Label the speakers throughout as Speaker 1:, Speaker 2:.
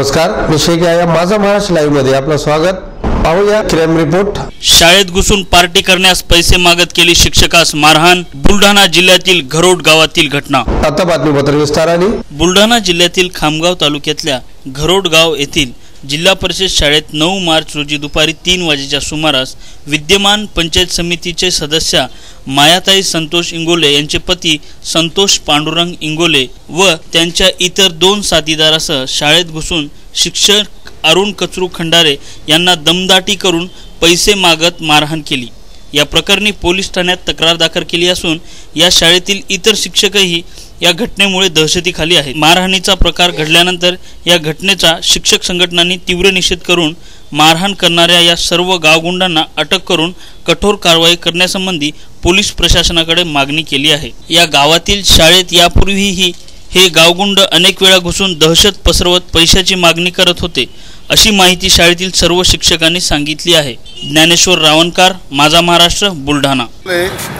Speaker 1: नमस्कार. मी शेख या माझा महाराष्ट्र लाईव्हमध्ये. आपलं स्वागत. पाहूया क्राईम रिपोर्ट
Speaker 2: शाळेत घुसून पार्टी करण्यास पैसे मागत केली शिक्षकास मारहाण बुलढाणा जिल्ह्यातील घरोड गावातील घटना.
Speaker 1: आता बातमीपत्र विस्ताराने.
Speaker 2: बुलढाणा जिल्ह्यातील खामगाव तालुक्यातल्या घरोड गाव येथील जिल्हा परिषद शाळेत नऊ मार्च रोजी दुपारी तीन वाजेच्या सुमारास विद्यमान पंचायत समितीचे सदस्य मायाताई संतोष इंगोले यांचे पती संतोष पांडुरंग इंगोले व त्यांच्या इतर दोन साथीदारासह शाळेत घुसून शिक्षक अरुण कचरू खंडारे यांना दमदाटी करून पैसे मागत मारहाण केली. या प्रकरणी पोलीस ठाण्यात तक्रार दाखल केली असून या शाळेतील इतर शिक्षकही या घटनेमुळे दहशतीखाली आहेत. मारहाणीचा प्रकार घडल्यानंतर या घटनेचा शिक्षक संघटनांनी तीव्र निषेध करून मारहाण करणाऱ्या या सर्व गावगुंडांना अटक करून कठोर कारवाई करण्यासंबंधी पोलीस प्रशासनाकडे मागणी केली आहे. या गावातील शाळेत यापूर्वीही हे गावगुंड अनेक वेळा घुसून दहशत पसरवत पैशाची मागणी करत होते अशी माहिती शाळेतील सर्व शिक्षकांनी सांगितली आहे. ज्ञानेश्वर रावणकार माझा महाराष्ट्र बुलढाणा.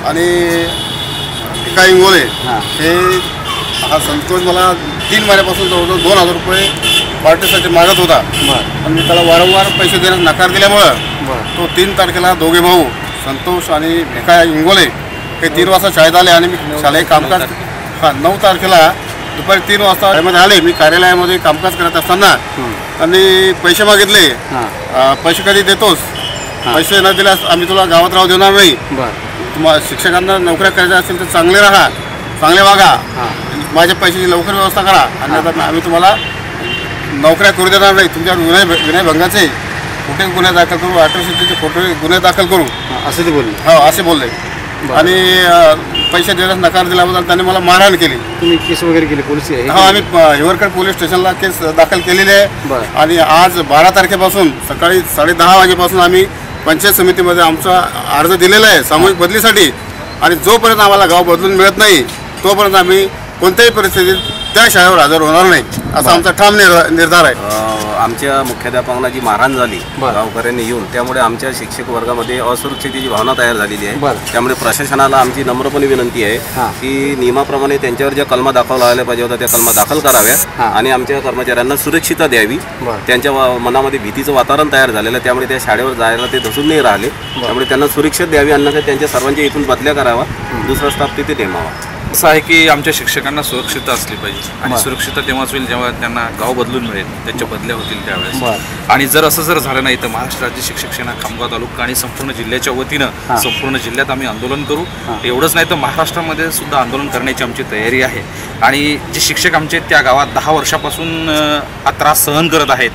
Speaker 3: आणि एका इंगोले हे. हा संतोष मला तीन महिन्यापासून जवळजवळ दोन हजार रुपये पार्टीसाठी मागत होता. आणि मी त्याला वारंवार पैसे देण्यास नकार दिल्यामुळं तो तीन तारखेला दोघे भाऊ संतोष आणि एका इंगोले हे तीन वाजता शाळेत आले आणि मी शालेय कामकाज हा नऊ तारखेला दुपारी तीन वाजता शाळेमध्ये आले. मी कार्यालयामध्ये कामकाज करत असताना त्यांनी पैसे मागितले. पैसे कधी देतोस? पैसे न दिल्यास आम्ही तुला गावात राहू देणार नाही. तुम्हाला शिक्षकांना नोकऱ्या करायच्या असतील तर चांगले राहा चांगले वागा. माझ्या पैशाची लवकर व्यवस्था करा. आणि आता आम्ही तुम्हाला नोकऱ्या करू देणार नाही. तुमच्यावर गुन्हे विनयभंगाचे कुठे गुन्हे दाखल करू? अॅट्रॉसिटीचे खोटे गुन्हे दाखल करू.
Speaker 4: असं ते बोलले.
Speaker 3: हो असे बोलले. आणि पैसे देण्यास नकार दिल्याबद्दल त्यांनी मला मारहाण केली.
Speaker 4: तुम्ही केस वगैरे केली पोलीस आहे
Speaker 3: हो आम्ही अं, हिवरकर पोलीस स्टेशनला केस दाखल केलेली आहे.
Speaker 4: बरं.
Speaker 3: आणि आज बारा तारखेपासून सकाळी साडे दहा वाजेपासून आम्ही पंचायत समितीमध्ये आमचा अर्ज दिलेला आहे सामूहिक बदलीसाठी. आणि जोपर्यंत आम्हाला गाव बदलून मिळत नाही तोपर्यंत आम्ही कोणत्याही परिस्थितीत त्या शाळेवर हजर होणार नाही असा आमचा ठाम निर्धार आहे
Speaker 5: आमच्या मुख्याध्यापकांना जी मारहाण झाली
Speaker 4: बरं.
Speaker 5: गावकऱ्यांनी येऊन त्यामुळे आमच्या शिक्षक वर्गामध्ये असुरक्षितेची भावना तयार झालेली आहे. त्यामुळे प्रशासनाला आमची नम्रपणे विनंती आहे. की नियमाप्रमाणे त्यांच्यावर ज्या कलमा दाखवला आल्या पाहिजे होत्या त्या कलमा दाखल कराव्या. आणि आमच्या कर्मचाऱ्यांना सुरक्षितता द्यावी. त्यांच्या मनामध्ये भीतीचं वातावरण तयार झालेलं आहे त्यामुळे त्या शाळेवर जायला ते धसून नाही राहिले त्यामुळे त्यांना सुरक्षित द्यावी अन्यथा त्यांच्या सर्वांच्या इथून बदल्या करावा दुसरा स्टाफ तिथे नेमावा
Speaker 6: असं आहे की आमच्या शिक्षकांना सुरक्षितता असली पाहिजे. आणि सुरक्षितता तेव्हाच होईल जेव्हा त्यांना गाव बदलून मिळेल. त्यांच्या बदल्या होतील त्यावेळेस. आणि जर असं जर झालं नाही तर महाराष्ट्र राज्य शिक्षक सेना खामगाव तालुका आणि संपूर्ण जिल्ह्याच्या वतीनं संपूर्ण जिल्ह्यात आम्ही आंदोलन करू. एवढंच नाही तर महाराष्ट्रामध्ये सुद्धा आंदोलन करण्याची आमची तयारी आहे. आणि जे शिक्षक आमचे त्या गावात दहा वर्षापासून हा त्रास सहन करत आहेत.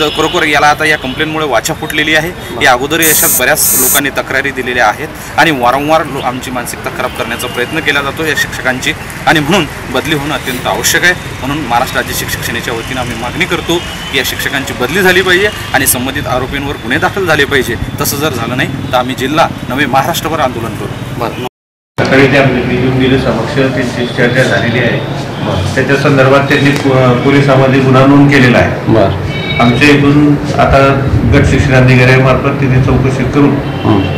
Speaker 6: तर खरोखर याला आता या कंप्लेंटमुळे वाचा फुटलेली आहे. या अगोदर याच्यात बऱ्याच लोकांनी तक्रारी दिलेल्या आहेत आणि वारंवार आमची मानसिकता खराब करण्याचा प्रयत्न केला जातो या शिक्षकांची. आणि म्हणून बदली होणं अत्यंत आवश्यक आहे. म्हणून महाराष्ट्र राज्य शिक्षक सेनेच्या वतीनं आम्ही मागणी करतो की या शिक्षकांची बदली झाली पाहिजे आणि संबंधित आरोपींवर गुन्हे दाखल झाले पाहिजे. तसं जर झालं नाही तर आम्ही जिल्हा नवे महाराष्ट्रभर आंदोलन करू.
Speaker 7: सकाळी ते आमच्या येऊन गेले समक्ष त्यांची चर्चा झालेली आहे. त्याच्या संदर्भात त्यांनी पोलिसामध्ये गुन्हा नोंद केलेला आहे. आमच्या इथून आता गट शिक्षणाधिकाऱ्यामार्फत तिथे चौकशी करून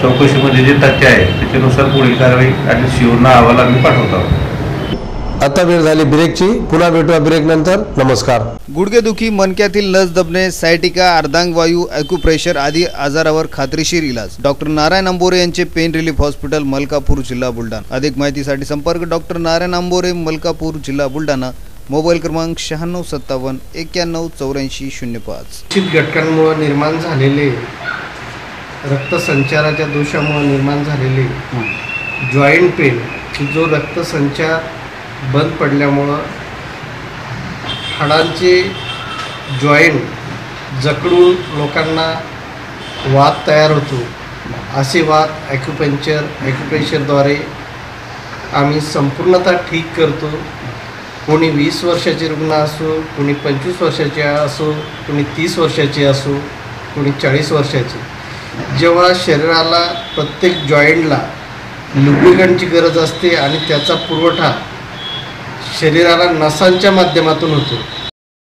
Speaker 7: चौकशीमध्ये जे तथ्य आहे त्याच्यानुसार पुढील कारवाई आणि शिवना अहवाल आम्ही पाठवतो. आहोत
Speaker 1: आता वेळ झाली ब्रेकची. पुन्हा भेटूया ब्रेक नंतर. नमस्कार.
Speaker 8: गुडघेदुखी मणक्यातील लस दबणे सायटिका अर्धांगवायू ॲक्युप्रेशर आदी आजारावर खात्रीशीर इलाज. डॉक्टर नारायण अंबोरे यांचे पेन रिलीफ हॉस्पिटल मलकापूर जिल्हा बुलढाणा. अधिक माहितीसाठी संपर्क डॉक्टर नारायण अंबोरे मलकापूर जिल्हा बुलढाणा. मोबाईल क्रमांक शहाण्णव सत्तावन्न एक्क्याण्णव चौऱ्याऐंशी शून्य पाच.
Speaker 9: निश्चित घटकांमुळे निर्माण झालेले रक्तसंचाराच्या दोषामुळे निर्माण झालेले जॉईंट पेन की जो रक्तसंचार बंद पडल्यामुळं हाडांचे जॉईंट जकडून लोकांना वात तयार होतो. असे वात ॲक्युपंक्चर ॲक्युप्रेशरद्वारे आम्ही संपूर्णतः ठीक करतो. कोणी वीस वर्षाचे रुग्ण असो कोणी पंचवीस वर्षाचे असो कोणी तीस वर्षाचे असो कोणी चाळीस वर्षाचे. जेव्हा शरीराला प्रत्येक जॉईंटला लुब्रिकंटची गरज असते आणि त्याचा पुरवठा शरीराला नसांच्या माध्यमातून होतो.